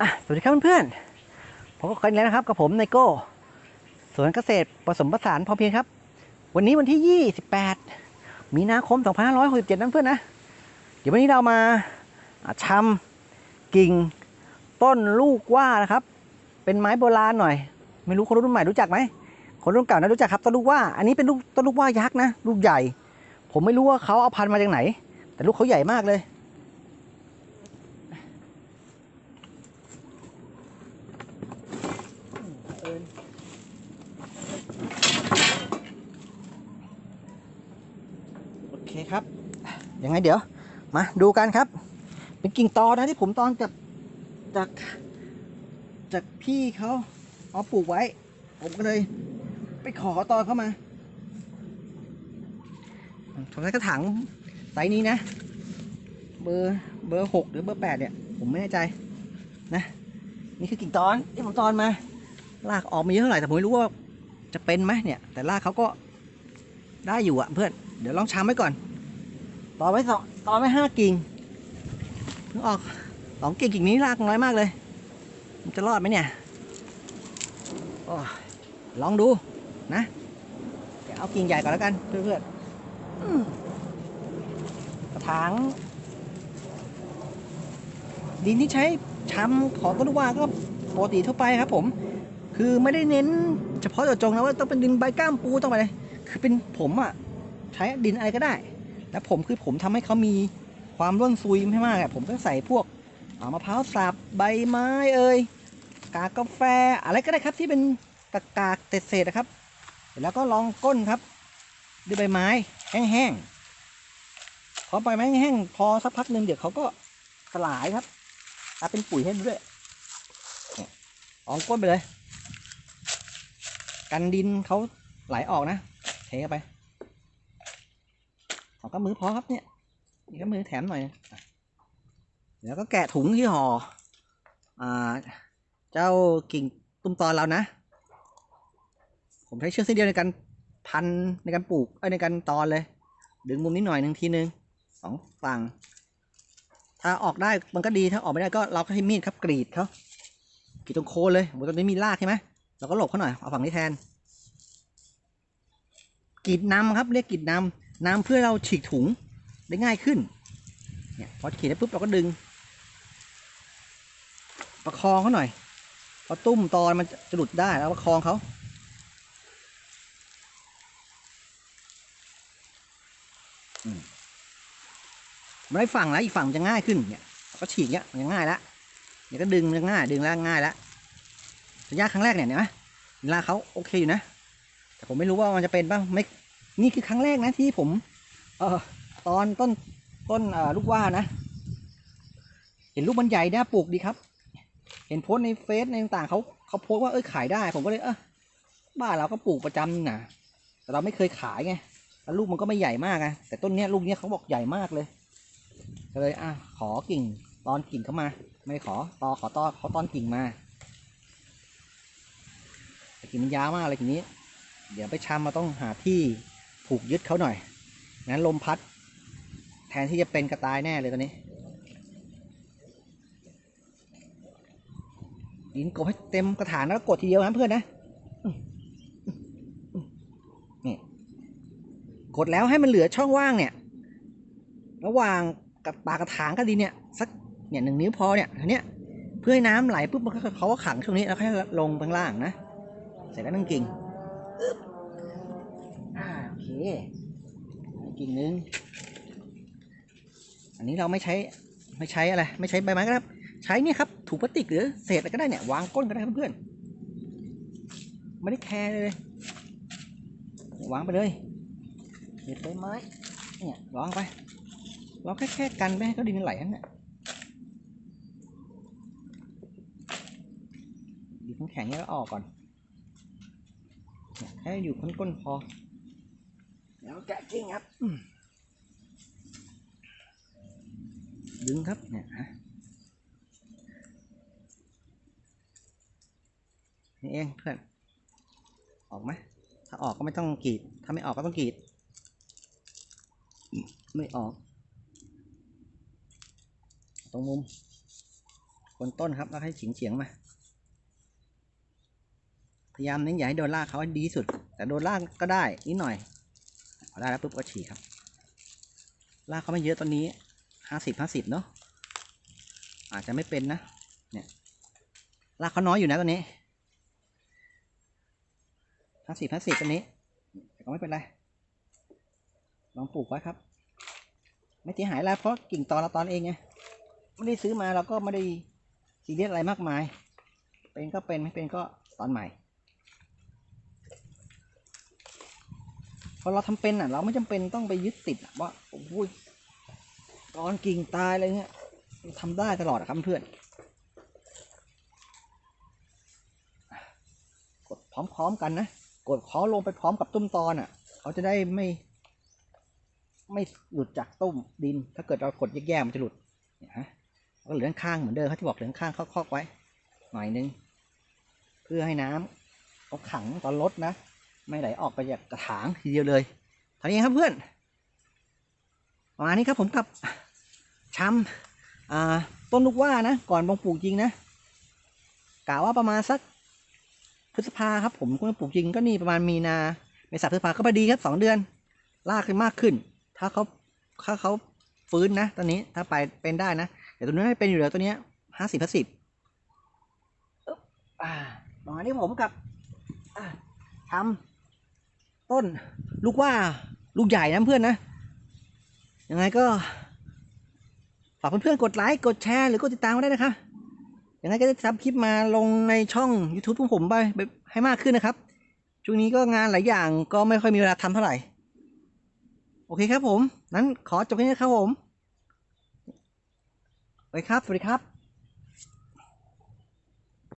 อะสวัสดีครับเพื่อนๆผมก็คนแล้วนะครับกับผมไนโก้สวนเกษตรผสมผสานพอเพียงครับ วันนี้วันที่ 28 มีนาคม 2567นั่นเพื่อนนะ เดี๋ยววันนี้เรามาชำกิ่งต้นลูกว่านะครับ เป็นไม้โบราณหน่อย ไม่รู้คนรุ่นใหม่รู้จักไหมคนรุ่นเก่านะรู้จักครับต้นลูกว่า อันนี้เป็นลูกต้นลูกว่ายักษ์นะ ลูกใหญ่ ผมไม่รู้ว่าเขาเอาพันธุ์มาจากไหน แต่ลูกเขาใหญ่มากเลย ครับ ยังไงเดี๋ยว มาดูกันครับ เป็นกิ่งตอนะที่ผมตอนจากจากจากพี่เขาเอาปลูกไว้ ผมก็เลย ไปขอตอนเข้ามาผมใช้กระถางไซส์นี้นะ เบอร์เบอร์หกหรือเบอร์แปดเนี่ย ผมไม่แน่ใจนะ นี่คือกิ่งตอนที่ผมตอนมาลากออกมาเยอะเท่าไหร่แต่ผมไม่รู้ว่าจะเป็นไหมเนี่ย แต่ลากเขาก็ได้อยู่อะเพื่อน เดี๋ยวลองช้ำไว้ก่อน ต่อไว้สองต่อไว้ห้ากิ่งเพิ่งออกสองกิ่งกิ่งนี้รากน้อยมากเลย มันจะรอดไหมเนี่ยอลองดูนะเดี๋ยวเอากิ่งใหญ่ก่อนแล้วกันเพื่อนๆกระถางดินที่ใช้ช้ำของต้นว่าก็ปกติทั่วไปครับ ผม คือไม่ได้เน้น เฉพาะเจาะจงนะว่าต้องเป็นดินใบก้ามปูต้องไปเลยคือเป็นผมอะ ใช้ดินอะไรก็ได้ แล้วผมคือผมทำให้เขามีความร่วนซุยไม่มากอะผมก็ใส่พวกอ่ามะพร้าวสับใบไม้เอ่ยกากกาแฟอะไรก็ได้ครับที่เป็นกากากเศษๆนะครับ แล้วก็รองก้นครับด้วยใบไม้แห้งๆพอใบไม้แห้งๆพอสักพักหนึ่งเดี๋ยวเขาก็สลายครับกลาเป็นปุ๋ยให้ด้วยเนี่ยรองก้นไปเลย กันดินเขาไหลออกนะเทไป สองก็มือพอครับเนี่ยนี่ก็มือแถมหน่อยแล้วก็แกะถุงที่ห่ออ่าเจ้ากิ่งตุ้มตอนเรานะ ผมใช้เชือกเส้นเดียวในการพันในการปลูกเอ้ในการตอนเลย ดึงมุมนี้หน่อยหนึ่งทีนึงสองฝั่ง ถ้าออกได้มันก็ดีถ้าออกไม่ได้ก็เราก็ใช้มีดครับกรีดเขากรีดตรงโคนเลยบนตรงนี้มีรากใช่ไหมเราก็หลบเขาหน่อยเอาฝั่งนี้แทนกรีดนำครับเรียกกรีดนำ น้ำเพื่อเราฉีกถุงได้ง่ายขึ้น เนี่ยพอขีดได้ปุ๊บเราก็ดึง ประคองเขาหน่อยพอตุ้มตอนมันจะหลุดได้แล้วประคองเขาอืมไม่ได้ฝั่งแล้วอีกฝั่งจะง่ายขึ้นเนี่ยก็ฉีกเนี้ยมันง่ายละเนี่ยก็ดึงมันง่าย ดึงแล้วง่ายละระยะครั้งแรกเนี่ยเห็นไหมเวลาเขาโอเคอยู่นะแต่ผมไม่รู้ว่ามันจะเป็นบ้างไม่ นี่คือครั้งแรกนะที่ผม เออตอนต้นต้นเอ่อลูกว่านะ เห็นลูกมันใหญ่น่าปลูกดีครับ เห็นโพสในเฟซในต่างเขาเขาโพสว่าเออขายได้ ผมก็เลยเออบ้านเราก็ปลูกประจำนี่นะแต่เราไม่เคยขายไงแล้วลูกมันก็ไม่ใหญ่มากไงแต่ต้นเนี้ยลูกเนี้ยเขาบอกใหญ่มากเลยก็เลยอะขอกิ่งตอนกิ่งเข้ามา ไม่ขอตอขอตอเขาตอนกิ่งมาแต่กิ่งมันยาวมากเลยทีนี้ เดี๋ยวไปชำมาต้องหาที่ ผูกยึดเขาหน่อยงั้นลมพัด แทนที่จะเป็นกระตายแน่เลยตอนนี้ดินกบให้เต็มกระถางแล้วกดทีเดียวนะเพื่อนนะนี่กดแล้วให้มันเหลือช่องว่างเนี่ย ระหว่างกับปากกระถางกับดินเนี่ยสักเนี่ยหนึ่งนิ้วพอเนี่ยอันเนี้ยเพื่อให้น้ำไหลปุ๊บมันก็เขาก็ขังช่วงนี้แล้วค่อยลงข้างล่างนะ เสร็จแล้วนึ่งกิ่งอึ๊บอ่าโอเคอี กกิ่งนึง อันนี้เราไม่ใช้ไม่ใช้อะไร ไม่ใช้ใบไม้ก็ได้ครับใช้เนี่ยครับถุงพลาสติกหรือเศษอะไรก็ได้เนี่ยวางก้นก็ได้เพื่อนๆไม่ได้แคร์เลยวางไปเลยเด็ดใบไม้เนี่ยวางไป เราแค่แค่กันไม่ให้เขาดินมันไหลนั่นแหละดินแข็งเนี่ยก็ออกก่อนเนี่ยให้อยู่ก้นๆพอ แล้กะจริงครับอืมดึงครับเนี่ยฮะนี่เองเพื่อน ออกไหมถ้าออกก็ไม่ต้องกรีด ถ้าไม่ออกก็ต้องกรีด ไม่ออก ตรงมุมคนต้นครับแล้วให้เฉียงเฉียงมา พยายามเน้นอย่าให้โดนลากเขาให้ดีที่สุด แต่โดนลากก็ได้นิดหน่อย อได้แล้วปุ๊บก็ฉีกครับ ลากเขาไม่เยอะตอนนี้ห้าสิบห้าสิบเนาะอาจจะไม่เป็นนะ เนี่ยลากเขาน้อยอยู่นะตอนนี้ห้าสิบห้าสิบตอนนี้แต่ก็ไม่เป็นไร ลองปลูกไว้ครับ ไม่เสียหายอะไรเพราะกิ่งตอนเราตอนเองไงไม่ได้ซื้อมาเราก็ไม่ได้ซีเรียสอะไรมากมาย เป็นก็เป็นไม่เป็นก็ตอนใหม่ อเราทำเป็นอะ เราไม่จำเป็นต้องไปยึดติดว่าโอ้ยตอนกิ่งตายอะไรเงี้ยทำได้ตลอดครับเพื่อนกดพร้อมๆกันนะกดเขาลงไปพร้อมกับตุ้มตอนอะ เขาจะได้ไม่ ไม่หลุดจากตุ้มดิน ถ้าเกิดเรากดแยกๆมันจะหลุดเนี่ยฮะก็เหลือข้างเหมือนเดิมเขาที่บอกเหลือข้างๆคอกๆไว้ หน่อยนึง เพื่อให้น้ำเขาขังตอนลดนะ ไม่ไหลออกไปจากกระถางทีเดียวเลยเท่านี้ครับเพื่อนประมาณนี้ครับผมกับชำอ่าต้นลูกว่านะ ก่อนบงปลูกจริงนะกะว่าประมาณสักพฤษภาครับผมก็ปลูกจริงก็นี่ประมาณมีนาเมษาพฤษภาก็พอดีครับสองเดือนลากขึ้นมากขึ้น ถ้าเขาถ้าเขาฟื้นนะตอนนี้ถ้าไปเป็นได้นะแต่ตัวนี้ไม่เป็นอยู่แล้วตัวเนี้ยห้าสิบห้าสิบอ่าประมาณนี้ผมกับทำ ต้นลูกว่าลูกใหญ่นะเพื่อนนะ ยังไงก็ ฝากเพื่อนๆ กดไลค์ กดแชร์ หรือกดติดตามมาได้นะครับ ยังไงก็จะทำคลิปมาลงในช่อง YouTube ของผมไปให้มากขึ้นนะครับ ช่วงนี้ก็งานหลายอย่างก็ไม่ค่อยมีเวลาทำเท่าไหร่ โอเคครับผม นั้นขอจบแค่นี้ครับผม ไปครับ สวัสดีครับ